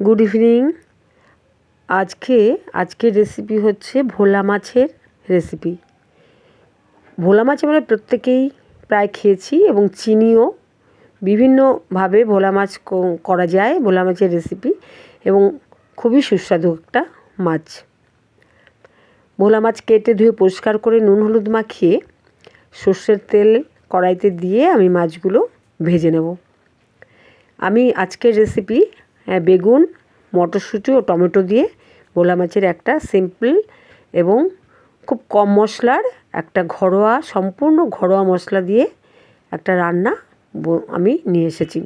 Good evening আজকে আজকের recipe হচ্ছে ভোলা মাছের রেসিপি ভোলা মাছ আমরা প্রত্যেকেই প্রায় খেয়েছি এবং চিনিও বিভিন্নভাবে ভোলা মাছ করা যায়, ভোলা মাছের রেসিপি এবং খুবই সুস্বাদু একটা মাছ। ভোলা মাছ কেটে ধুয়ে পরিষ্কার করে নুন হলুদ মাখিয়ে সর্ষের তেল কড়াইতে দিয়ে আমি মাছগুলো ভেজে নেব। আমি আজকের রেসিপি বেগুন, মটরশুঁটি ও টমেটো দিয়ে ভোলা মাছের একটা সিম্পল এবং খুব কম মশলার একটা ঘরোয়া, সম্পূর্ণ ঘরোয়া মশলা দিয়ে একটা রান্না আমি নিয়ে এসেছি।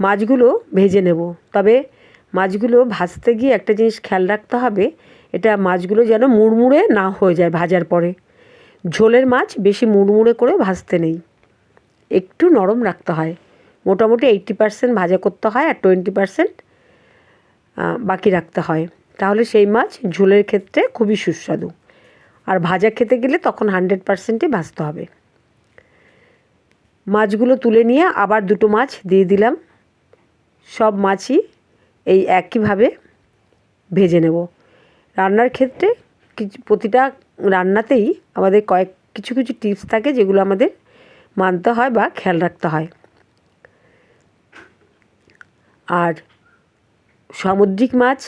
মাছগুলো ভেজে নেব। তবে মাছগুলো ভাজতে গিয়ে একটা জিনিস খেয়াল রাখতে হবে, এটা মাছগুলো যেন মুড়মুড়ে না হয়ে যায় ভাজার পরে। ঝোলের মাছ বেশি মুড়মুড়ে করে ভাজতে নেই। একটু নরম রাখতে হয়। মোটামুটি এইটটি পারসেন্ট ভাজা করতে হয় আর টোয়েন্টি পারসেন্ট বাকি রাখতে হয়। তাহলে সেই মাছ ঝোলের ক্ষেত্রে খুবই সুস্বাদু। আর ভাজা খেতে গেলে তখন হান্ড্রেড পারসেন্টই ভাজতে হবে। মাছগুলো তুলে নিয়ে আবার দুটো মাছ দিয়ে দিলাম। সব মাছই এই একইভাবে ভেজে নেব। রান্নার ক্ষেত্রে কিছু প্রতিটা রান্নাতেই আমাদের কয়েক, কিছু কিছু টিপস থাকে যেগুলো আমাদের মানতে হয় বা খেয়াল রাখতে হয়। আর সামুদ্রিক মাছ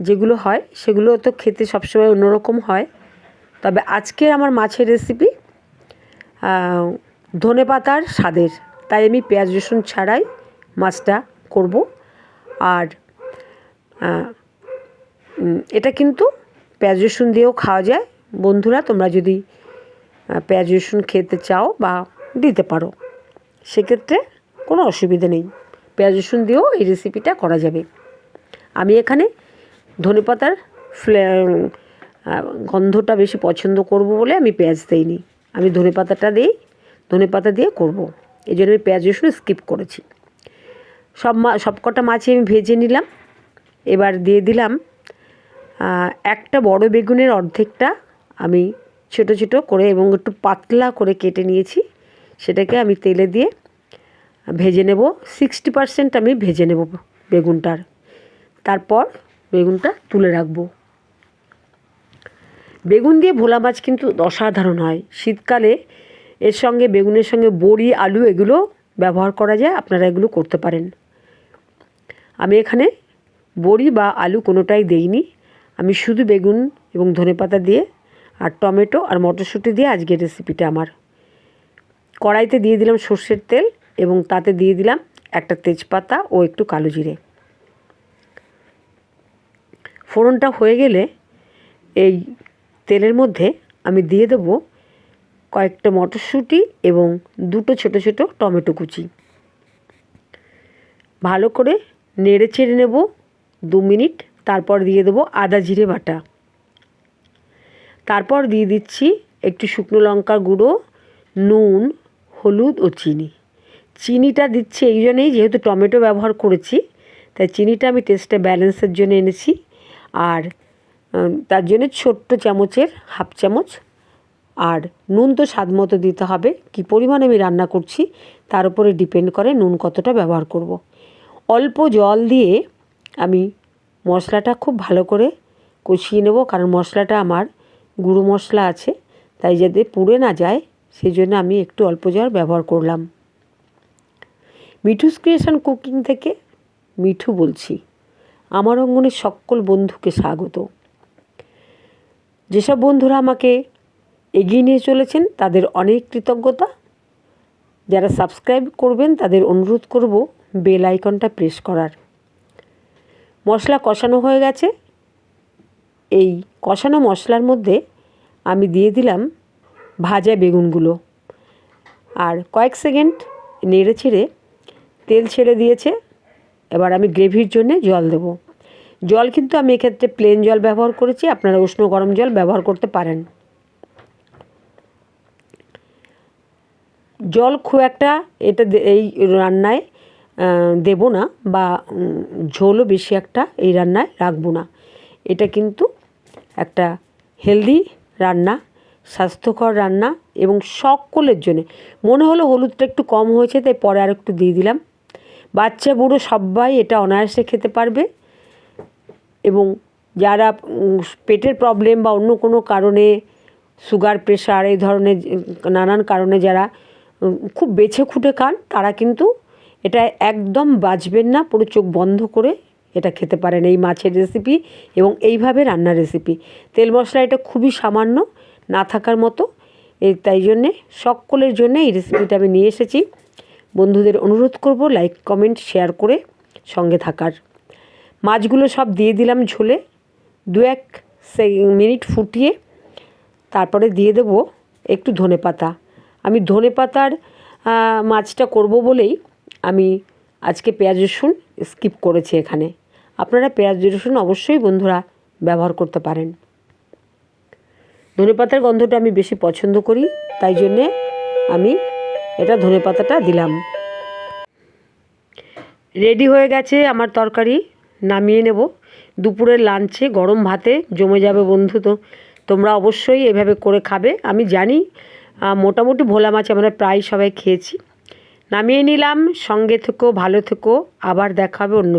যেগুলো হয়, সেগুলো তো খেতে সবসময় অন্যরকম হয়। তবে আজকের আমার মাছের রেসিপি ধনে পাতার স্বাদের। তাই আমি পেঁয়াজ, রসুন ছাড়াই মাছটা করব। আর এটা কিন্তু পেঁয়াজ, রসুন দিয়েও খাওয়া যায়। বন্ধুরা, তোমরা যদি পেঁয়াজ, রসুন খেতে চাও বা দিতে পারো, সেক্ষেত্রে কোনো অসুবিধে নেই। পেঁয়াজ রসুন দিয়েও এই রেসিপিটা করা যাবে। আমি এখানে ধনেপাতার ফ্লে গন্ধটা বেশি পছন্দ করব বলে আমি পেঁয়াজ দিইনি। আমি ধনে পাতাটা দিয়েই ধনে পাতা দিয়ে করব। এই জন্য আমি পেঁয়াজ রসুন স্কিপ করেছি। সব মা সব কটা মাছই আমি ভেজে নিলাম। এবার দিয়ে দিলাম একটা বড় বেগুনের অর্ধেকটা আমি ছোটো ছোটো করে এবং একটু পাতলা করে কেটে নিয়েছি। সেটাকে আমি তেলে দিয়ে ভেজে নেব। সিক্সটি পারসেন্ট আমি ভেজে নেব বেগুনটার। তারপর বেগুনটা তুলে রাখব। বেগুন দিয়ে ভোলা মাছ কিন্তু অসাধারণ হয়। শীতকালে এর সঙ্গে বেগুনের সঙ্গে বড়ি, আলু এগুলো ব্যবহার করা যায়, আপনারা এগুলো করতে পারেন। আমি এখানে বড়ি বা আলু কোনোটাই দেইনি। আমি শুধু বেগুন এবং ধনেপাতা দিয়ে আর টমেটো আর মটরশুঁটি দিয়ে আজকের রেসিপিটা আমার। কড়াইতে দিয়ে দিলাম সর্ষের তেল। এবং তাতে দিয়ে দিলাম একটা তেজপাতা ও একটু কালো জিরে। ফোড়নটা হয়ে গেলে এই তেলের মধ্যে আমি দিয়ে দেবো কয়েকটা মটরশুঁটি এবং দুটো ছোটো ছোটো টমেটো কুচি। ভালো করে নেড়ে ছেড়ে নেব দু মিনিট, তারপর দিয়ে দেবো আদা জিরে বাটা। তারপর দিয়ে দিচ্ছি একটু শুকনো লঙ্কা গুঁড়ো, নুন, হলুদ ও চিনি। চিনিটা দিচ্ছি এই জন্যেই যেহেতু টমেটো ব্যবহার করেছি, তাই চিনিটা আমি টেস্টটা ব্যালেন্সের জন্য এনেছি আর তার জন্য ছোট্ট চামচের হাফ চামচ, আর নুন তো স্বাদ মতো দিতে হবে, কি পরিমাণ আমি রান্না করছি তার উপরে ডিপেন্ড করে নুন কতটা ব্যবহার করব। অল্প জল দিয়ে আমি মশলাটা খুব ভালো করে কষিয়ে নেব, কারণ মশলাটা আমার গুঁড়ো মশলা আছে, তাই যাতে পুড়ে না যায় সেই জন্য আমি একটু অল্প জল ব্যবহার করলাম মিঠুস ক্রিয়েশন কুকিং থেকে মিঠু বলছি। আমার অঙ্গনের সকল বন্ধুকে স্বাগত। যেসব বন্ধুরা আমাকে এগিয়ে নিয়ে চলেছেন, তাদের অনেক কৃতজ্ঞতা। যারা সাবস্ক্রাইব করবেন, তাদের অনুরোধ করব বেল আইকনটা প্রেস করার। মশলা কষানো হয়ে গেছে। এই কষানো মশলার মধ্যে আমি দিয়ে দিলাম ভাজা বেগুনগুলো। আর কয়েক সেকেন্ড নেড়ে ছেড়ে তেল ছেড়ে দিয়েছে, এবার আমি গ্রেভির জন্যে জল দেব। জল কিন্তু আমি এক্ষেত্রে প্লেন জল ব্যবহার করেছি, আপনারা উষ্ণ গরম জল ব্যবহার করতে পারেন। জল খুব একটা এটা এই রান্নায় দেব না বা ঝোলও বেশি একটা এই রান্নায় রাখব না। এটা কিন্তু একটা হেলদি রান্না, স্বাস্থ্যকর রান্না এবং সকলের জন্যে। মনে হলো হলুদটা একটু কম হয়েছে, তাই পরে আর একটু দিয়ে দিলাম। বাচ্চা, বুড়ো সবাই এটা অনায়াসে খেতে পারবে। এবং যারা পেটের প্রবলেম বা অন্য কোনো কারণে সুগার প্রেশার এই ধরনের, নানান কারণে যারা খুব বেছে খুঁটে খান, তারা কিন্তু এটা একদম বাঁচবেন না, পুরো চোখ বন্ধ করে এটা খেতে পারেন এই মাছের রেসিপি এবং এইভাবে রান্নার রেসিপি তেল মশলা এটা খুবই সামান্য, না থাকার মতো এই তাই জন্যে সকলের জন্য এই রেসিপিটা আমি নিয়ে এসেছি। বন্ধুদের অনুরোধ করব লাইক, কমেন্ট, শেয়ার করে সঙ্গে থাকার। মাছগুলো সব দিয়ে দিলাম ঝোলে। দু এক মিনিট ফুটিয়ে তারপরে দিয়ে দেব একটু ধনে পাতা। আমি ধনে পাতার মাছটা করব বলেই আমি আজকে পেঁয়াজ রসুন স্কিপ করেছি এখানে। আপনারা পেঁয়াজ রসুন অবশ্যই বন্ধুরা ব্যবহার করতে পারেন। ধনে পাতার গন্ধটা আমি বেশি পছন্দ করি, তাই জন্যে আমি এটা ধনে পাতাটা দিলাম। রেডি হয়ে গেছে আমার তরকারি, নামিয়ে নেব। দুপুরের লাঞ্চে গরম ভাতে জমে যাবে বন্ধু তো। তোমরা অবশ্যই এভাবে করে খাবে। আমি জানি মোটামুটি ভোলা মাছ আমরা প্রায় সবাই খেয়েছি। নামিয়ে নিলাম, সঙ্গে থেকো, ভালো থেকো। আবার দেখাবে অন্য